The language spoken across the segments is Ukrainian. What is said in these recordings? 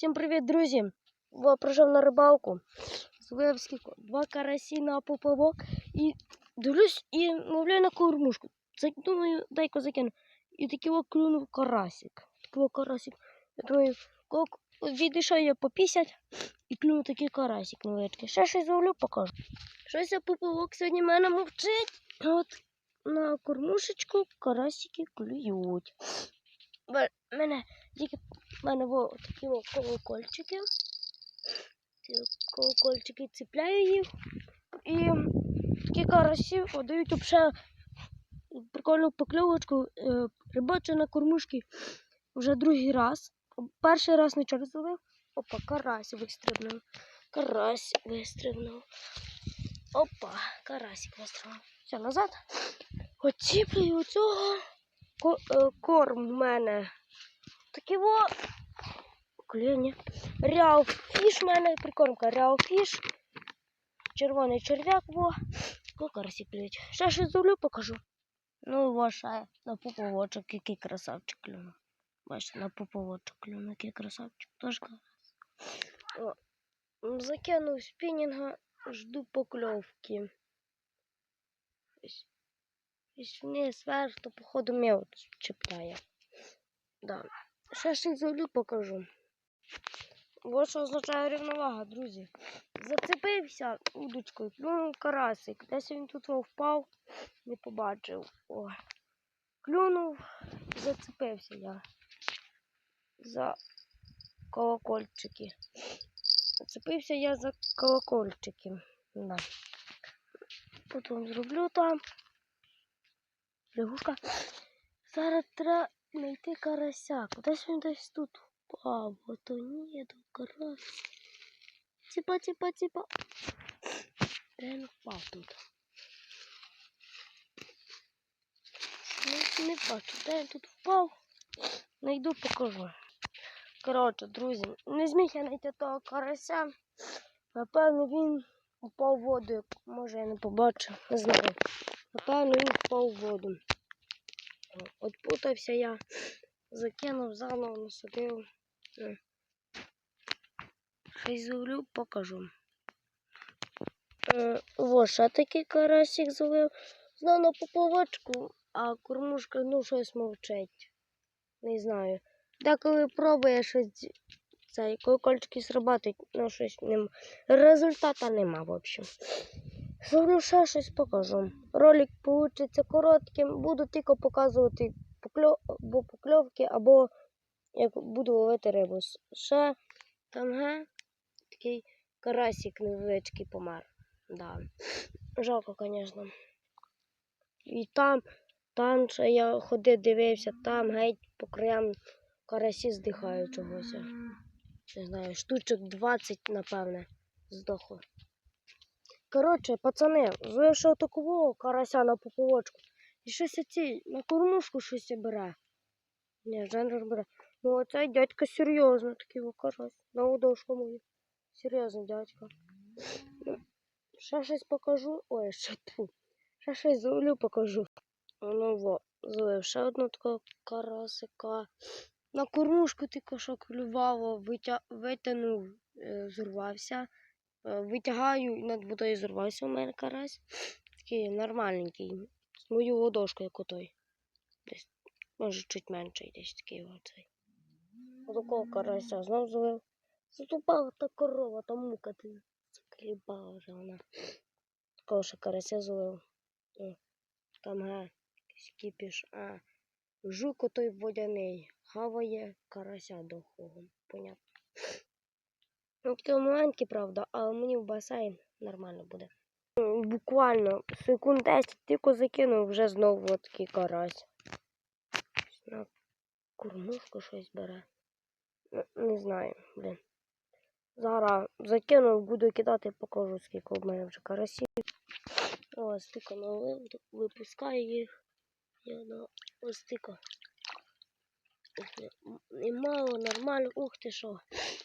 Всім привіт, друзі! Бо прийшов на рибалку. Два карасі на поплавок і дивлюсь і ловлю на кормушку. Думаю, дай-ка закину. І такий клюнув карасик. Такий карасик. Я думаю, відійшов я попісять і клюнув такий карасик невеличкий. Ще щось зловлю, покажу. Щось я поплавок сьогодні мене мовчить. От на кормушечку карасики клюють. Мене в мене во такі колокольчики. Ці колокольчики цепляю їх. І такі карасі дають взагалі прикольну покльовочку. Е, Рибачу на кормушки вже другий раз. Перший раз не через зловив. Опа, карась вистрибнув. Карась вистрибнув. Опа, карасик вистрибнув. Все, назад. Оціплюю оцього. Ко- е, Корм в мене Такі во. Клюні. Ряу фіш в мене прикормка. Ряу фіш. Червоний черв'як, во. Кокарсі клюють. Ще щось зроблю, покажу. Ну, ще на поповочок, який красавчик клюнув. Бачите, на поповочок клюнув, який красавчик. Тож карась. О, Закинув спінінга, жду покльовки. Ось, ось вниз, вверх, то походу м'яу чіпляє. Да. Ще щось зроблю, покажу. Ось що означає рівновага, друзі. Зацепився удочкою, клюнув карасик. Десь він тут впав, не побачив. О. Клюнув, зацепився я за колокольчики. Зацепився я за колокольчики. Да. Потім зроблю там. Лягушка. Зараз треба знайти карася. Кудись він десь тут впав. Ото ні, то карась. Ціпа, ціпа, ціпа. Де він впав тут? Не, не бачу, де він тут впав. Найду, покажу. Коротше, друзі, не зміг я знайти того карася. Напевно, він упав в воду. Може, я не побачив, не знаю. Напевно, він впав в воду. Отпутався я, закинув заново, насадив. Е. Щось зловлю, покажу. Е, О, ще такий карасик зловив. Знов на поповочку, а кормушка ну щось мовчить. Не знаю. Деколи пробує щось цей колокольчики срабатують, ну щось нема. Результата нема, в общем. Зроблю ще щось покажу. Ролик вийде коротким, буду тільки показувати покльов... або покльовки, або як буду ловити рибу. Ще там ге, такий карасик невеличкий помер. Да. Жалко, звісно. І там, там ще я ходив, дивився, там геть по краям карасі здихають чогось. Не знаю, штучок 20, напевне, здохло. Коротше, пацани, вийшов такого карася на поповочку. І щось оці на кормушку щось бере. Ні, жанр бере. Ну оцей дядька серйозно такий о. На удошку мою. Серйозний дядька. Ну, Ще щось покажу. Ой, ще тьфу. Ще щось зловлю покажу. Ну во, зловив ще одного такого карасика. На кормушку тільки що клювало, витя... витягнув, е, зірвався. Е, Витягаю і над водою зірвався у мене карась. Такий нормальненький. З мою як отой. Десь, може, чуть менший, десь такий оцей. Отакого карася знов злив. Затупала та корова, та мука ти. Заколібала вже вона. Такого ще карася злив. Там га, кіпіш. А, жук отой водяний. Хаває карася дохлого. Понятно. Ну, такий маленький, правда, але мені в басейн нормально буде. Буквально секунд 10 тільки закинув, вже знову такий карась. На кормушку щось бере. Не знаю, блін. Зараз закинув, буду кидати, покажу, скільки в мене вже карасів. Ось тільки налив, випускаю їх. Я на ось тільки. І мало, нормально. Ух ти що.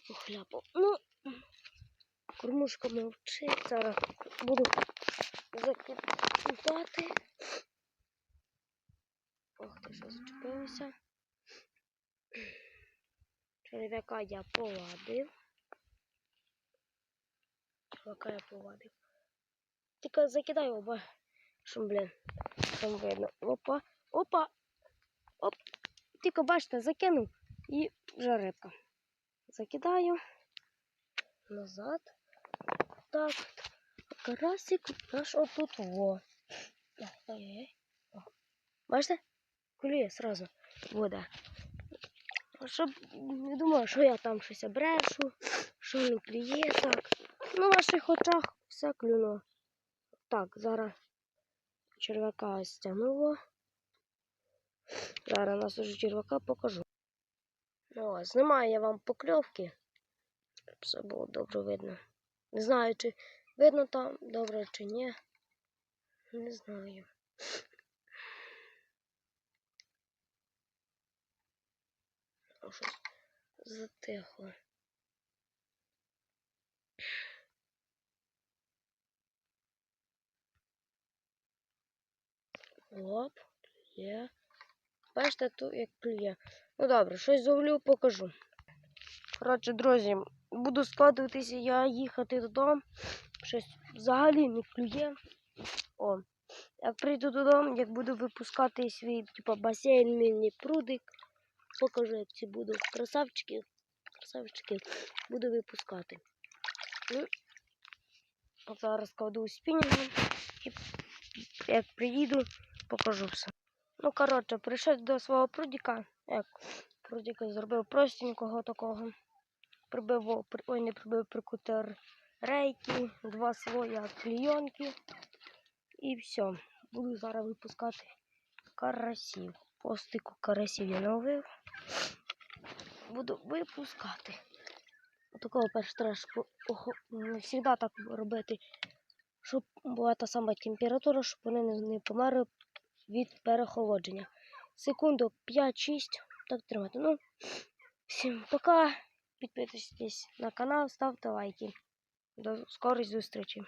Охляпав. Ну, кормушка мовчить. Зараз буду закидати. Ох ти що зачепилося. Черв'яка я повадив. Черв'яка я повадив. Тільки закидай оба. Щоб, блін, там видно. Опа, опа. Оп. Тільки бачите, закинув і вже рибка. Закидаю. Назад. Так. Карасик наш отут во. Ай-яй-яй. О. Бачите? Клює сразу вода. Щоб не думав, що я там щось брешу, що не клює так. На ваших очах все клюнуло. Так, зараз черв'яка стягнуло. Зараз нас уже черв'яка покажу. Ну, знімаю я вам покльовки. щоб Все було добре видно. Не знаю, чи видно там добре чи ні. Не знаю. О, щось затихло. Оп, є. Бачите, тут як клює. Ну добре, щось зловлю, покажу. Коротше, друзі, буду складуватися я їхати додому. Щось взагалі не клює. О, як прийду додому, як буду випускати свій типу, басейн, мільний прудик, покажу, як ці буду красавчики, красавчики буду випускати. Ну, зараз кладу спінінгом і як приїду, покажу все. Ну, коротше, прийшов до свого прудіка. Як прудіка зробив простенького такого. Прибив, ой, не прибив прикутер рейки, два слоя клійонки. І все. Буду зараз випускати карасів. По стику карасів я наловив. Буду випускати. Такого перш треба не завжди так робити, щоб була та сама температура, щоб вони не, не померли від перехолодження. Секунду 5-6, так тримати. Ну, всім пока. Підписуйтесь на канал, ставте лайки. До скорої зустрічі.